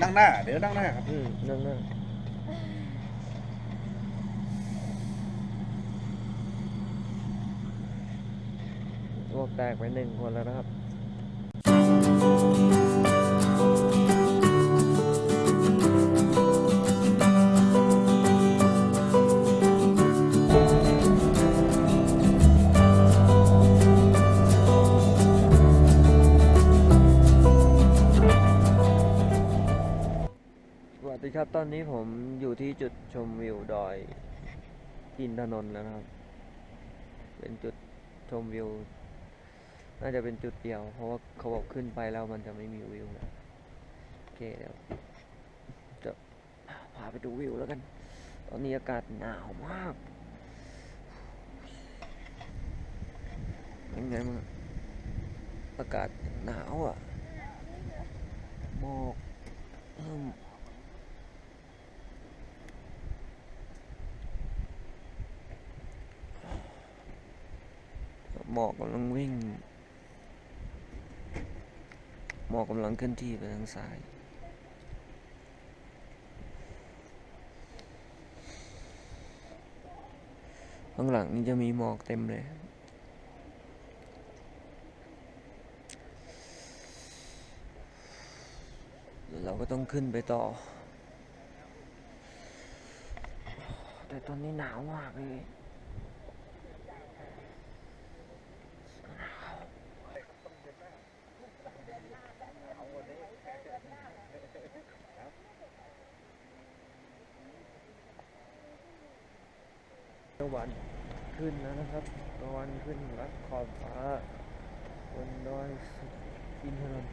นั่งหน้า เดี๋ยวนั่งหน้าครับ อืมนั่นน่ะพวกแตกไปหนึ่งคนแล้วนะครับ สวัสดีครับ ตอนนี้ผมอยู่ที่จุดชมวิวดอย อินทนนท์แล้วนะครับ เป็นจุดชมวิว น่าจะเป็นจุดเดียว เพราะว่าเขาบอกขึ้นไปแล้วมันจะไม่มีวิวนะโอเคเดี๋ยวจะพาไปดูวิวแล้วกัน ตอนนี้อากาศหนาวมากเป็นไงมั้างอากาศหนาวอะหมอกเริ่ม หมอกกำลังวิ่ง หมอกกำลังเคลื่อนที่ไปทางซ้ายข้างหลังนี่จะมีหมอกเต็มเลยเดี๋ยวเราก็ต้องขึ้นไปต่อ แต่ตอนนี้หนาวมากเลย ตะวันขึ้นแล้วนะครับตะวันขึ้นรับขอบฟ้าบนดอยสุอินทนนท์